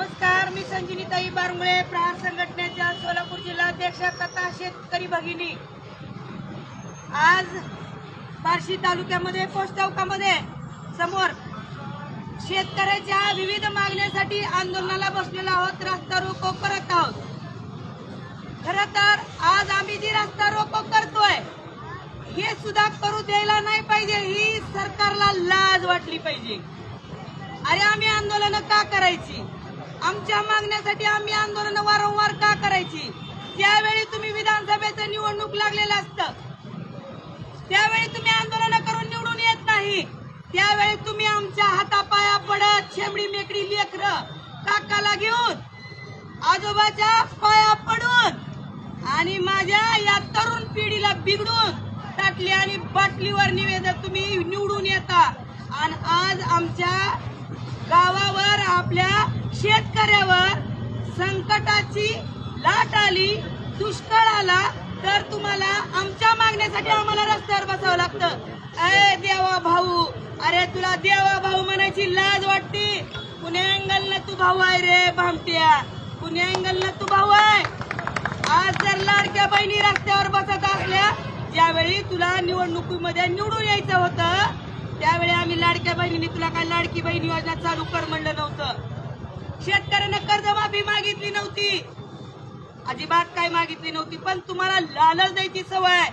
नमस्कार मी संजिनीताई बारमुळे प्रहार संघटनेच्या सोलापूर जिल्हाध्यक्ष तथा शेतकरी भगिनी. आज बार्शी तालुक्यामध्ये पोस्ट चौकामध्ये समोर शेतकऱ्याच्या विविध मागण्यासाठी आंदोलनाला बसलेलो आहोत. रस्ता रोको करत आहोत. खर तर आज आम्ही जी रस्ता रोको करतोय हे सुद्धा करू द्यायला नाही पाहिजे. ही सरकारला लाज वाटली पाहिजे. अरे आम्ही आंदोलन का करायची? आमच्या मागण्यासाठी आम्ही आंदोलन वारंवार का करायची? त्यावेळी तुम्ही विधानसभेचं निवडणूक लागलेलं असतं त्यावेळी तुम्ही आंदोलन करून निवडून येत नाही. त्यावेळी तुम्ही आमच्या हातापाया पडत शेमडी मेकडी लेकर काकाला घेऊन आजोबाच्या पाया पडून आणि माझ्या या तरुण पिढीला बिघडून टाकली आणि बाटलीवर निवेदन तुम्ही निवडून येता. आणि आज आमच्या गावावर आपल्या शेतकऱ्यावर संकटाची लाट आली दुष्काळ आला तर तुम्हाला आमच्या मागण्यासाठी आम्हाला रस्त्यावर बसावं लागतं. अरे देवा भाऊ अरे तुला देवा भाऊ म्हणायची लाज वाटते. पुण्या अँगलनं तू भाऊ आहे रे भामट्या? पुण्या अँगलला तू भाऊ आहे? आज जर लाडक्या बहिणी रस्त्यावर बसत असल्या ज्यावेळी तुला निवडणुकीमध्ये निवडून यायचं होतं त्यावेळी आम्ही लाडक्या बहिणीने तुला काय लाडकी बहीण योजना चालू कर म्हणलं नव्हतं. शेतकऱ्यांना कर्जमाफी मागितली नव्हती. अजिबात काय मागितली नव्हती पण तुम्हाला लालच द्यायची सवय आहे.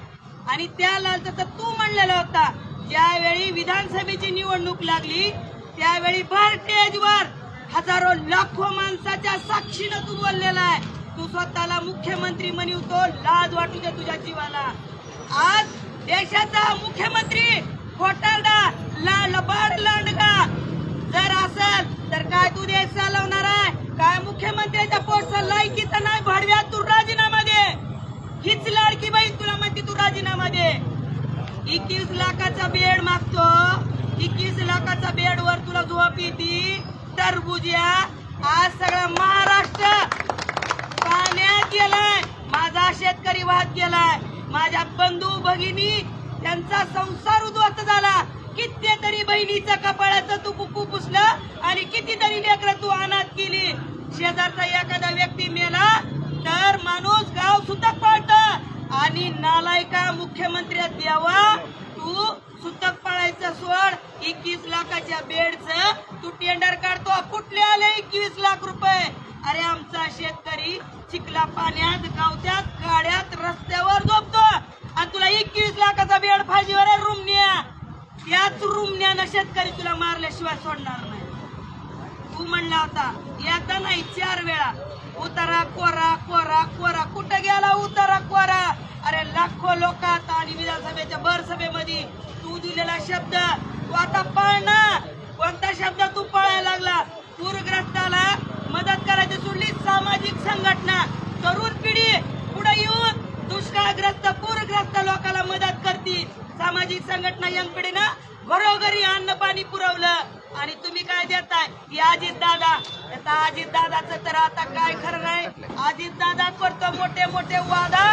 आणि त्या लालचा तू म्हणलेला होता ज्यावेळी विधानसभेची निवडणूक लागली त्यावेळी भर स्टेजवर हजारो लाखो माणसाच्या साक्षीनं तू बोललेला आहे. तू स्वतःला मुख्यमंत्री म्हणतो लाज वाटू दे तुझ्या जीवाला. आज देशाचा मुख्यमंत्री खोटारडा ला लबाड लांडगा जर असेल तर काय तू देश चालवणार आहे? काय मुख्यमंत्र्याच्या पोस्टचा लायकीचा नाही? भाडव्या तू राजीनामा दे. हीच लाडकी बाई तुला म्हणते तू राजीनामा दे. एकवीस लाखाचा बेड मागतो. एकवीस लाखाचा बेड वर तुला झोप येते. टरबुजिया आज सगळा महाराष्ट्र पाण्यात गेलाय. माझा शेतकरी वाहत गेलाय. माझ्या बंधू भगिनी त्यांचा संसार उद्ध्वस्त झाला. कितीतरी बहिणीचं कपाळाचं तू कुकू पुसलं आणि कितीतरी लेकरं तू अनाथ केली. शेजारचा एखादा व्यक्ती मेला तर माणूस गाव सुतक पाळत. आणि नालायका मुख्यमंत्री द्यावा तू सुतक पाळायचं सोड. एकवीस लाखाच्या बेडचं तू टेंडर काढतो. कुठले आले एकवीस लाख रुपये? अरे आमचा शेतकरी चिखला पाण्यात गावत्यात गाड्यात रस्त्यावर झोपतो. आणि तुला एकवीस लाखाचा बेड फाजीवर आहे रुमण्या. याच रुमण्यानं शेतकरी तुला मारल्याशिवाय सोडणार नाही. तू म्हणला होता एकदा नाही चार वेळा. उतारा कोरा कोरा कोरा. कुठं गेला उतारा कोरा? अरे लाखो लोकात आणि विधानसभेच्या भर सभेमध्ये तू दिलेला शब्द तू आता पाळ ना कोणता शब्द तू पाळायला लागला? पूरग्रस्ताला मदत करायची सोडली सामाजिक संघटना. तरुण पिढी पुढे येऊन दुष्काळग्रस्त पूरग्रस्त लोकांना मदत करतील. सामाजिक संघटना यंग घरोघरी अन्न पाणी पुरवलं. आणि तुम्ही काय देताय? ही अजित दादा आता अजित दादाच तर आता काय खरं नाही. अजित दादा करतो मोठे मोठे वादा.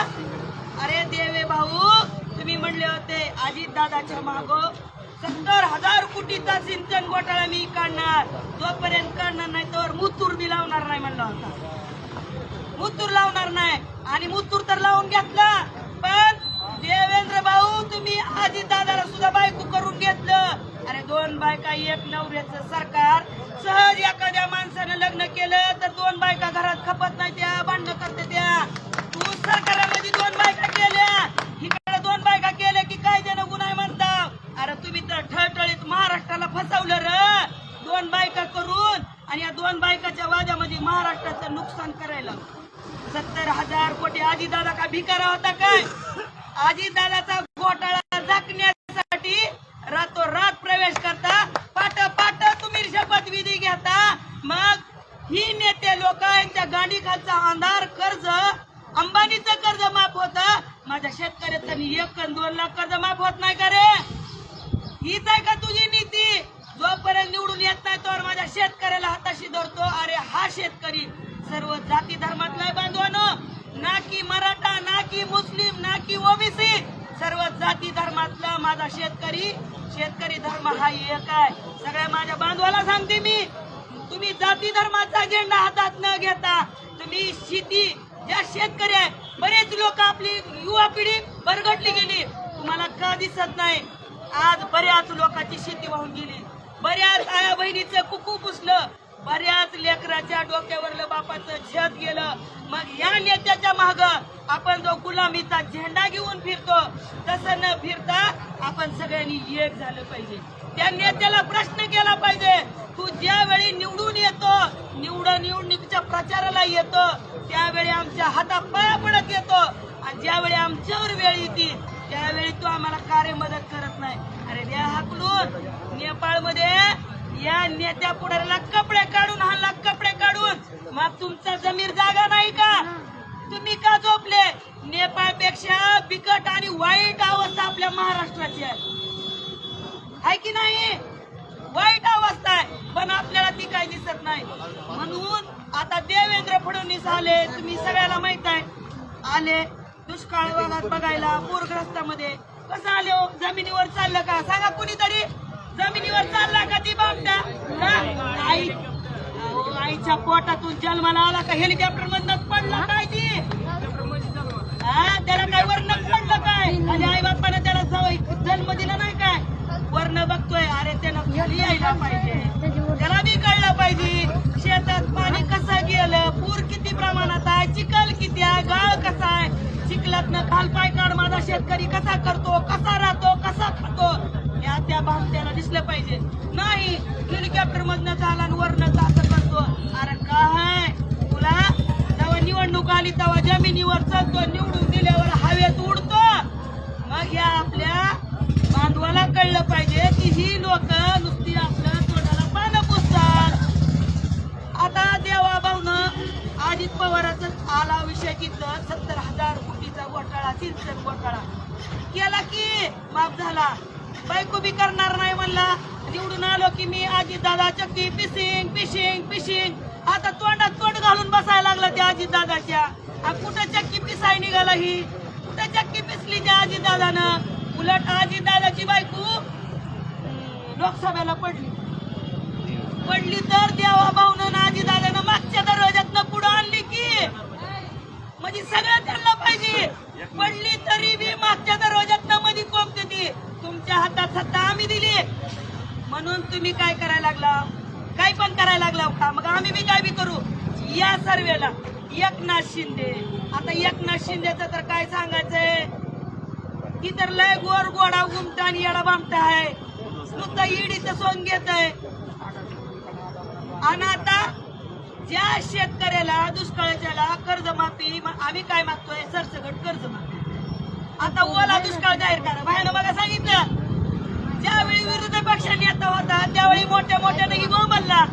अरे देवे भाऊ तुम्ही म्हणले होते अजित दादाच्या मागो सत्तर हजार कोटीचा सिंचन घोटाळा मी काढणार. जोपर्यंत काढणार नाही तर मुतूर मी लावणार नाही म्हणला होता. मुतूर लावणार नाही. आणि मुतूर तर लावून घेतला. पण देवेंद्र भाऊ तुम्ही आजी दादाला सुद्धा बायको करून घेतलं. अरे दोन बायका एक नवऱ्याचं सरकार. सहज एखाद्या माणसानं लग्न केलं तर दोन बायका घरात खपत नाही त्या भांडण करते त्या. तू सरकारामध्ये दोन बायका केल्या. इकडे दोन बायका केल्या की काय देणं गुन्हा म्हणता अरे तुम्ही तर ठळठळीत महाराष्ट्राला फसवलं र. दोन बायका करून आणि या दोन बायकाच्या वाद्यामध्ये महाराष्ट्राचं नुकसान करायला सत्तर हजार कोटी आजीदादा का भिकारा होता काय? आजीदादाचा घोटाळा झाकण्यासाठी रातोरात प्रवेश करता. पाट पाट तुम्ही शपथविधी घेता. मग ही नेते लोक यांच्या गांडी खालचा अंधार कर्ज अंबानीचं कर्ज माफ होत. माझ्या शेतकऱ्याचं एक दोन लाख कर्ज माफ होत नाही का रे? हीच आहे का तुझी नीती? जोपर्यंत निवडून येत नाही तोवर माझ्या शेतकऱ्याला हाताशी धरतो. अरे हा शेतकरी सर्व जाती धर्मातला बांधवानो ना की मराठा ना की मुस्लिम ना की ओबीसी सर्व जाती धर्मातला माझा शेतकरी शेतकरी धर्म हा एक आहे. सगळ्या माझ्या बांधवाला सांगते मी तुम्ही जाती धर्माचा झेंडा हातात न घेता तुम्ही शेती ज्या शेतकरी आहे बरेच लोक आपली युवा पिढी बरगटली गेली. तुम्हाला का दिसत नाही? आज बऱ्याच लोकांची शेती वाहून गेली. बऱ्याच आया बहिणीचं कुकू पुसलं. बऱ्याच लेकराच्या डोक्यावरलं बापाचं छत गेलं. मग या नेत्याच्या माग आपण जो गुलामीचा झेंडा घेऊन फिरतो तसं न फिरता आपण सगळ्यांनी एक झालं पाहिजे. त्या नेत्याला प्रश्न केला पाहिजे तू ज्यावेळी निवडून येतो निवडून निवडणुकीच्या प्रचाराला येतो त्यावेळी आमच्या हातापाया पडत येतो. आणि ज्यावेळी आमच्यावर वेळ येते त्यावेळी तू आम्हाला कार्य मदत करत नाही. अरे द्या हाकलून नेपाळमध्ये या नेत्या पुढाऱ्याला कपडे काढून हल्ला कपडे काढून. मग तुमचा जमीर जागा नाही का? तुम्ही का झोपले? नेपाळपेक्षा बिकट आणि वाईट अवस्था आपल्या महाराष्ट्राची आहे. आहे की नाही? वाईट अवस्था आहे. पण आपल्याला ती काही दिसत नाही. म्हणून आता देवेंद्र फडणवीस आले तुम्ही सगळ्याला माहीत आहे. आले दुष्काळ भागात बघायला पूरग्रस्तामध्ये. कसं आले हो? जमिनीवर चाललं का? सांगा कुणीतरी. जमिनीवर चालला का ती बामटा आई. आईच्या पोटातून जन्माला आला का? हेलिकॉप्टर मधनच पडला काय ती? हा त्याला काय वर्ण पडलं काय? आणि आई बापाने त्याला सवय जन्म दिला नाही काय? वर्ण बघतोय अरे त्यानं घरी यायला पाहिजे. त्याला बी कळलं पाहिजे शेतात पाणी कसं गेलं पूर किती प्रमाणात आहे चिखल किती आहे गाळ कसा आहे? चिखलातनं खालपाय काढ माझा शेतकरी कसा करतो कसा राहतो कसा खातो? या त्या भामट्याला दिसलं पाहिजे. नाही हेलिकॉप्टर मधनं झाला आणि वरनं असं करतो. अरे काय? तुला जेव्हा निवडणूक आली तेव्हा जमिनीवर चालतो निवडून दिल्यावर हवेत उडतो. मग या आपल्या बांधवाला कळलं पाहिजे की ही लोक नुसती आपलं तोंडाला पानं पुसतात. आता देवा भाऊन अजित पवाराचा आला विषय घेतलं सत्तर हजार कोटीचा घोटाळा सिंचन घोटाळा केला की? माफ झाला. बायको बी करणार नाही म्हणला. निवडून आलो की मी आजी दादा चक्की पिसिंग पिशिंग पिशिंग. आता तोंडात तोंड घालून बसायला लागला त्या आजी दादाच्या कुठं चक्की पिसाय निघाला ही? कुठं चक्की पिसली त्या आजी दादानं उलट आजी दादाची बायको लोकसभेला पडली. पडली तर देवा भाऊन आजी दादानं मागच्या दरवाज्यातनं पुढं आणली की? म्हणजे सगळं त्यांना पाहिजे. पडली तरी बी मागच्या दरवाज्यातनं मध्ये कोंबते ती तुमच्या हातात सत्ता आम्ही दिली. म्हणून तुम्ही काय करायला लागला? काय पण करायला लागला का? मग आम्ही बी काय बी करू? या सर्वेला. एकनाथ शिंदे. आता एकनाथ शिंदेचं तर काय सांगायचंय? की तर लय गोर गोडा गुमटा आणि येडा बामटा आहे. नुसतं इडीचं सोंग घेत आहे आणि आता ज्या शेतकऱ्याला दुष्काळाच्याला कर्जमाफी आम्ही काय मागतोय? सरसगट कर्जमाफी. आता ओला दुष्काळ जाहीर करा. बाहेर मला सांगितलं ज्यावेळी विरोधी पक्ष नेता होता त्यावेळी मोठ्या मोठ्याने की बनला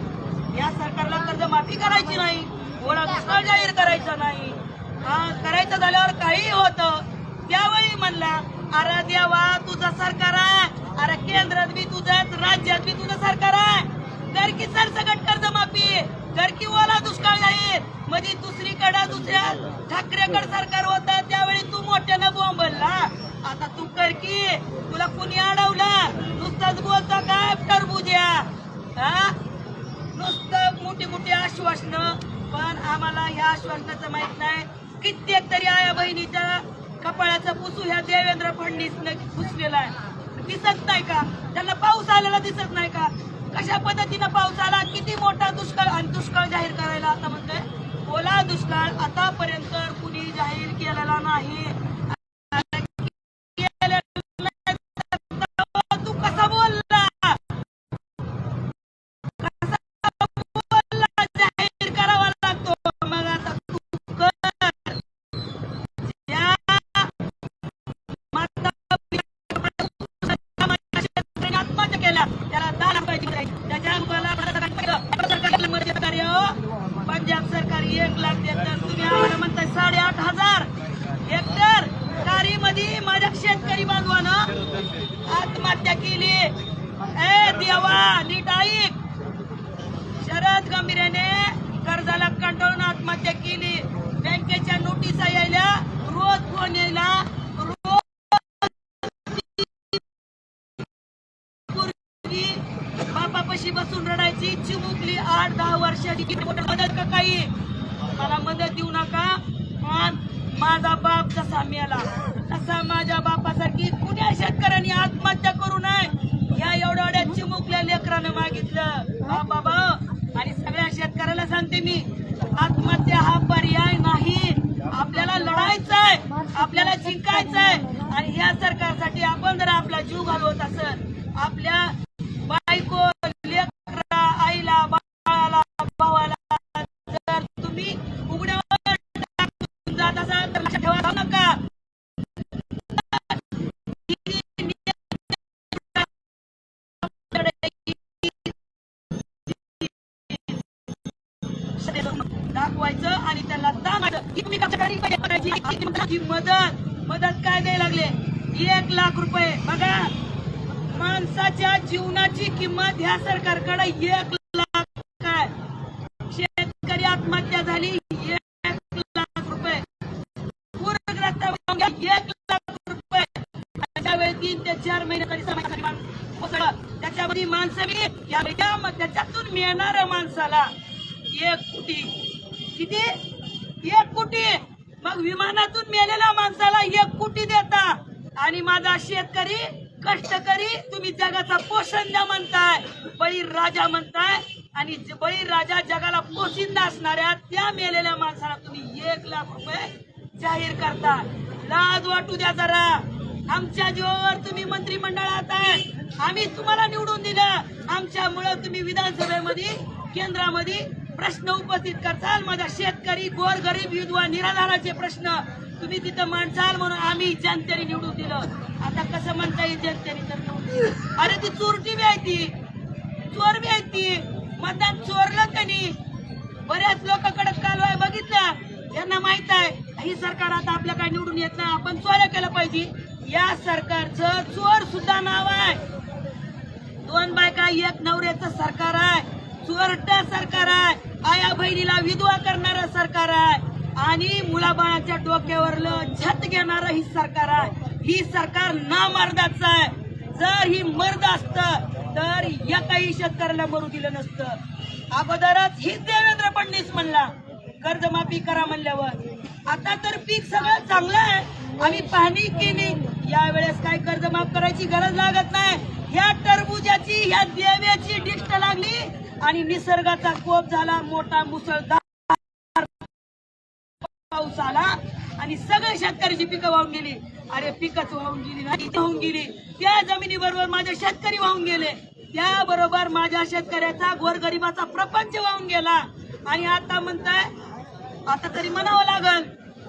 या सरकारला कर्जमाफी करायची नाही ओला दुष्काळ जाहीर करायचा नाही. हा करायचं झाल्यावर काही होतं. त्यावेळी म्हणला अरे देवा तुझं सरकार आहे. अरे केंद्रात बी तुझंच राज्यात बी तुझं सरकार आहे. तर की सरसकट कर्ज माफी की दुष्काळ जाहीर. म्हणजे दुसरीकडे दुसऱ्या ठाकरेकड सरकार होता त्यावेळी तू मोठ्यानं बोंबलला आता तू करकी तुला कुणी अडवलं? नुसतंच बोलतो काय टरबुज्या? हा? नुसतं मोठी मोठी आश्वासनं. पण आम्हाला ह्या आश्वासनाचं माहीत नाही. कित्येक तरी आया बहिणीच्या कपाळाचा पुसू ह्या देवेंद्र फडणवीसनं पुसलेला आहे. दिसत नाही का? त्यांना पाऊस आलेला दिसत नाही का? कशा पद्धतीनं पाऊस आला किती मोठा दुष्काळ आणि दुष्काळ जाहीर करायला आता म्हणतोय? ओला दुष्काळ आतापर्यंत कुणी जाहीर केलेला नाही. त्याला दहा लाख रुपयाची त्याच्या सरकारला मदत कार्य पंजाब सरकार एक लाख देतं तुम्ही आम्हाला म्हणताय साडेआठ हजार. हेक्टर कारीमध्ये माझ्या शेतकरी बांधवानं आत्महत्या केली. ए देवा नीट ऐक. शरद गंभीर्याने कर्जाला कंटाळून आत्महत्या केली. बँकेच्या नोटिसा यायला रोज फोन यायला. पूर्वी बसून रडायची चिमुकली आठ दहा तुमच्याकडे मदत का काही? मला मदत देऊ नका पण माझा बाप जसा मेला तसा माझ्या बापासारखी कुण्या शेतकऱ्यांनी आत्महत्या करू नये या एवढ्या एवढ्या चिमुकल्या लेकरानं मागितलं. हा बाबा आणि सगळ्या शेतकऱ्याला सांगते मी आत्महत्या हा पर्याय नाही. आपल्याला लढायचं आहे आपल्याला जिंकायचं आहे आणि या सरकारसाठी आपण जर आपला जीव घालवत असेल आपल्या शिकवायचं आणि त्याला दामायचं की तुम्ही करायची मदत मदत काय द्यायला लागले? एक लाख रुपये. बघा माणसाच्या जीवनाची किंमत ह्या सरकारकडे एक लाख काय? शेतकरी आत्महत्या झाली एक लाख रुपये. पूरग्रस्त एक लाख रुपये. त्यावेळी तीन ते चार महिने तरी त्याच्यामध्ये माणसं मी या मग त्याच्यातून मिळणाऱ्या माणसाला एक कोटी. किती? एक कोटी. मग विमानातून मेलेल्या माणसाला एक कोटी देता. आणि माझा शेतकरी कष्टकरी तुम्ही जगाचा पोषण द्या म्हणताय बळी राजा म्हणताय आणि ज- बळी राजा जगाला पोशिंदा असणाऱ्या त्या मेलेल्या माणसाला तुम्ही एक लाख रुपये जाहीर करता. लाज वाटू द्या जरा. आमच्या जीवावर तुम्ही मंत्रिमंडळात आहे. आम्ही तुम्हाला निवडून दिलं. आमच्यामुळं तुम्ही विधानसभेमध्ये केंद्रामध्ये प्रश्न उपस्थित करताल. माझा शेतकरी गोर गरीब विधवा निराधाराचे प्रश्न. तुम्ही तिथं मांडचाल म्हणून आम्ही जनतेने निवडून दिलं. आता कसं म्हणता येईल जनतेने तर अरे ती चोरटी बी आहे ती. चोर बी आहे ती. मतदान चोरलं त्यांनी. बऱ्याच लोकांकडे कालवाय बघितला. यांना माहीत आहे ही सरकार आता आपल्या काय निवडून येत नाही. आपण चोऱ्या केलं पाहिजे. या सरकारचं चोर सुद्धा नाव आहे. दोन बायका एक नवऱ्याचं सरकार आहे. चोरट सरकार आहे. आया बहिणीला विधवा करणारं सरकार आहे. आणि मुलाबाळाच्या डोक्यावरलं छत घेणारं ही सरकार आहे. ही सरकार ना मर्दाचं आहे. जर ही मर्द असत तर एकाही शेतकऱ्याला मरू दिलं नसतं. अगोदरच ही देवेंद्र फडणवीस म्हणला. कर्जमाफी करा म्हणल्यावर. आता तर पीक सगळं चांगलं आहे. आम्ही पाहणी केली. यावेळेस काय कर्जमाफ करायची गरज लागत नाही. ह्या टरबुजाची ह्या देव्याची डिस्ट लागली. आणि निसर्गाचा कोप झाला मोठा मुसळधार पाऊस आला आणि सगळे शेतकऱ्याची पिकं वाहून गेली. अरे पिकच वाहून गेली नाही वाहून गेली. त्या जमिनीबरोबर माझे शेतकरी वाहून गेले. त्याबरोबर माझ्या शेतकऱ्याचा गोरगरिबाचा प्रपंच वाहून गेला. आणि आता म्हणताय आता तरी म्हणावं लागल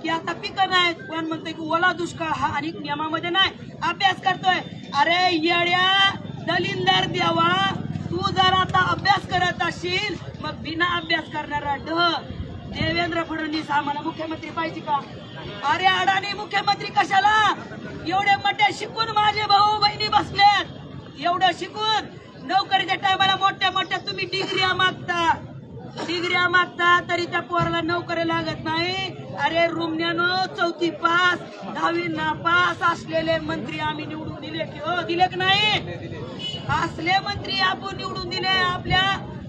की आता पिकं नाही कोण म्हणतोय की ओला दुष्काळ हा अनेक नियमामध्ये नाही. अभ्यास करतोय. अरे येड्या दलिंदर देवा तू जर आता अभ्यास करत असशील मग बिना अभ्यास करणारा ढ देवेंद्र फडणवीस आम्हाला मुख्यमंत्री पाहिजे का? अरे अडाणी मुख्यमंत्री कशाला? एवढे मोठे शिकून माझे भाऊ बहिणी बसलेत. एवढं शिकून नोकरीच्या टायमाला मोठ्या मोठ्या तुम्ही डिग्र्या मागता. डिग्र्या मागता तरी त्या पोराला नोकरी लागत नाही. अरे रुमण्यानं चौथी पास दहावी नापास असलेले मंत्री आम्ही निवडून दिले की हो दिले की नाही? असले मंत्री आपण निवडून दिले आपल्या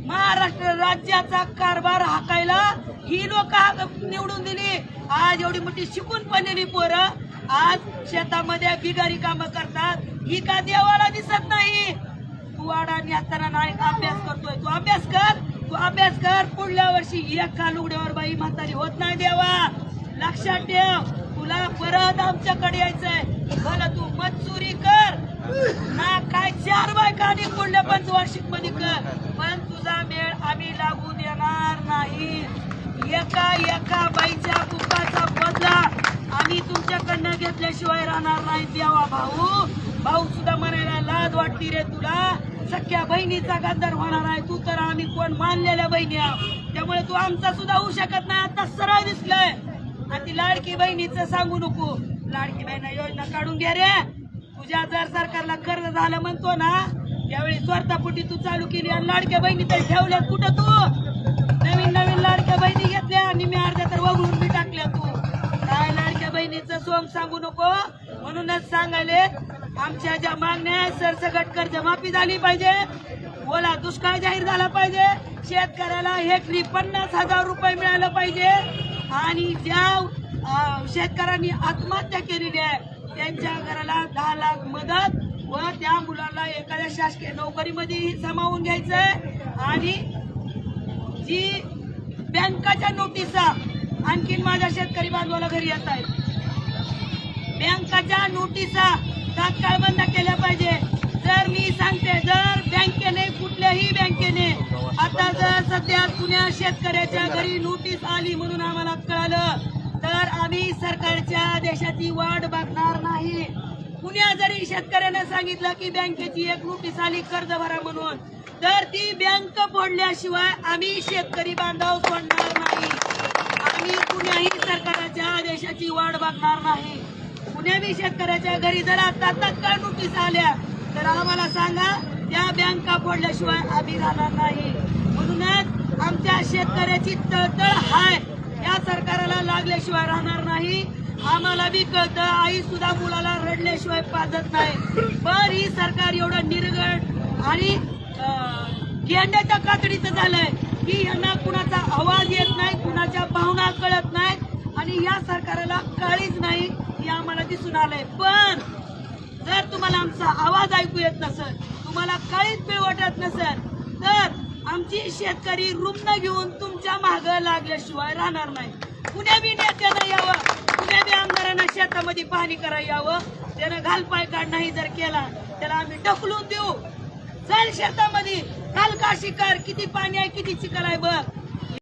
महाराष्ट्र राज्याचा कारभार हाकायला ही लोक निवडून दिली. आज एवढी मोठी शिकून पडलेली पोरं. आज शेतामध्ये बिगारी कामं करतात. ही का देवाला दिसत नाही? तू आडा असताना नाही अभ्यास करतोय? तू अभ्यास कर. तू अभ्यास कर पुढल्या वर्षी एका लुगड्यावर बाई म्हातारी होत नाही देवा. लक्षात ठेव तुला परत आमच्याकडे यायचंय. बरं तू मजचुरी कर. ना काय चार बायका पुढल्या पुढल्या पंचवार्षिकमध्ये कर. पण तुझा मेळ आम्ही लागू देणार नाही. एका एका बाईच्या बुकाचा बदला आम्ही तुमच्याकडनं घेतल्याशिवाय राहणार नाही देवा भाऊ. भाऊ सुद्धा म्हणायला लाज वाटती रे तुला. सख्या बहिणीचा गद्दार होणार आहे. तू तर आम्ही कोण मानलेल्या बहिणी आहोत. त्यामुळे तू आमचा सुद्धा होऊ शकत नाही. आता सरळ दिसलंय. आणि ती लाडकी बहिणीचं सांगू नको. लाडकी बहिणा योजना काढून घे रे. तुझ्या जर सरकारला कर्ज झालं म्हणतो ना त्यावेळी स्वार्थापुटी तू चालू केली आणि लाडक्या बहिणी तर ठेवल्या. कुठं तू? नवीन नवीन लाडक्या बहिणी घेतल्या आणि मी अर्ध्या तर वगळून बी टाकल्या तू. काय लाडक्या बहिणीचं सोंग सांगू नको? म्हणूनच सांगायले आमच्या ज्या मागण्या जमापी सरसकट कर्ज माफी झाली पाहिजे. बोला दुष्काळ जाहीर झाला पाहिजे. शेतकऱ्याला हेक्टरी पन्नास हजार रुपये मिळालं पाहिजे. आणि ज्या शेतकऱ्यांनी आत्महत्या केलेली आहे त्यांच्या घराला दहा लाख मदत व त्या मुलाला एखाद्या शासकीय नोकरीमध्ये सामावून घ्यायचंय. आणि जी बँकाच्या नोटिसा आणखीन माझ्या शेतकरी बांधवाला घरी येत आहेत बँकाच्या नोटिसा तात्काळ बंद केल्या पाहिजे. जर मी सांगते जर बँकेने कुठल्याही बँकेने आता जर सध्या पुण्या शेतकऱ्याच्या घरी नोटीस आली म्हणून आम्हाला कळालं तर आम्ही सरकारच्या आदेशाची वाट बघणार नाही. पुण्या जरी शेतकऱ्याने सांगितलं की बँकेची एक नोटीस आली कर्ज भरा म्हणून तर ती बँक फोडल्याशिवाय आम्ही शेतकरी बांधव सोडणार नाही. आम्ही कुण्याही सरकारच्या आदेशाची वाट बघणार नाही. नेहमी शेतकऱ्याच्या घरी जर आता तात्काळ नोटीस आल्या तर आम्हाला सांगा त्या बँका फोडल्याशिवाय आम्ही राहणार नाही. म्हणूनच आमच्या शेतकऱ्याची तळतळ हाय या सरकारला लागल्याशिवाय राहणार नाही. आम्हाला बी कळतं आई सुद्धा मुलाला रडल्याशिवाय पाजत नाही. पण ही सरकार एवढं निर्गड आणि गेंड्याच्या कातडीचं झालंय. की यांना कुणाचा आवाज येत नाही कुणाच्या भावना कळत नाहीत. आणि या सरकारला काळीच नाही. हे आम्हाला दिसून आलंय. पण जर तुम्हाला आमचा आवाज ऐकू येत नसेल तुम्हाला काळीच पिळ वाटत नसेल तर आमची शेतकरी रुग्ण घेऊन तुमच्या माग लागल्याशिवाय राहणार नाही. कुण्या बी नेत्यानं यावं कुण्या बी आमदारांना शेतामध्ये पाहणी करायला यावं त्यानं घालपाय काढ नाही जर केला त्याला आम्ही ढकलून देऊ. चल शेतामध्ये काल का शिकार किती पाणी आहे किती चिखल आहे बघ.